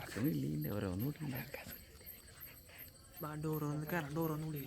പറക്കുന്നില്ല ഓരോന്നും ഡോറൊന്ന് കയറാം ഡോറൊന്നും കൂടി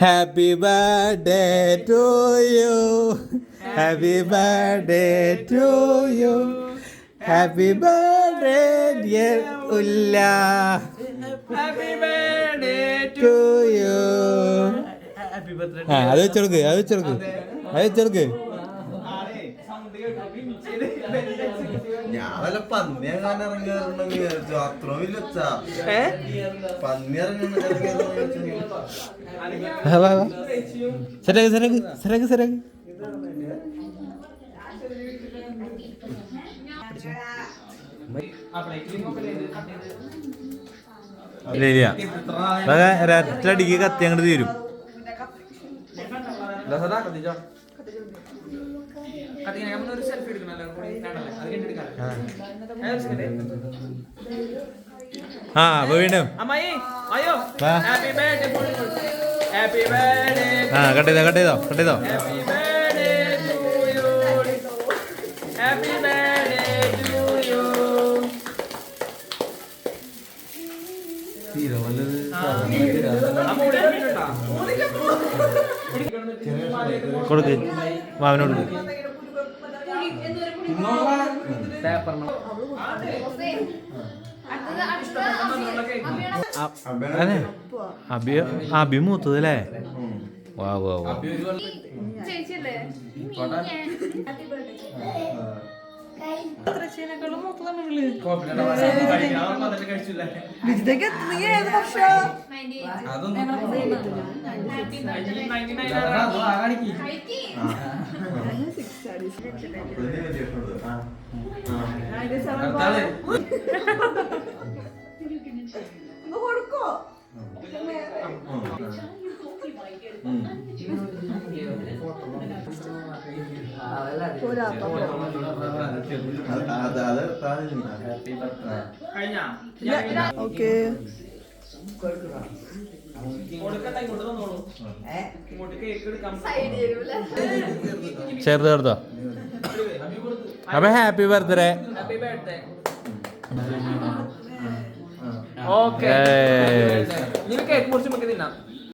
happy birthday to you happy birthday to you happy birthday dear Ulla happy birthday to you happy birthday ആ അത് വെച്ചെടുക്ക് അത് വെച്ചെടുക്ക് അത് വെച്ചെടുക്ക്. പന്നി എങ്ങാനും അത്ര പന്നി ഇറങ്ങി സെരക്ക് ഇല്ല ഇല്ല. ഒരൊറ്റടിക്ക് കത്തി അങ്ങോട്ട് തീരും. സെൽഫി കത്തിച്ചോ കൂടി അത് കണ്ടെടുക്കാം ആ. വീണ്ടും. അമ്മായി അയ്യോ. വാ. ഹാപ്പി ബർത്ത്ഡേ ഹാപ്പി ബർത്ത്ഡേ ആ കട്ട് ചെയ്തോ കട്ട് ചെയ്തോ കട്ട് ചെയ്തോ. Happy birthday to you happy birthday to you കൊടുക്ക്. മാവനോട്. അതെ. അബി അബി മൂത്തത് അല്ലേ? വാ വാ വാ. ചേച്ചിയല്ലേ അത് അത് താഴെ കഴിഞ്ഞാ ഓക്കെ ചെറുത് ചേർത്തോ? അപ്പൊ ഹാപ്പി ബർത്ത്ഡേ ഓക്കെ കേക്ക് മുറിച്ച് നമുക്ക് തിന്നാം.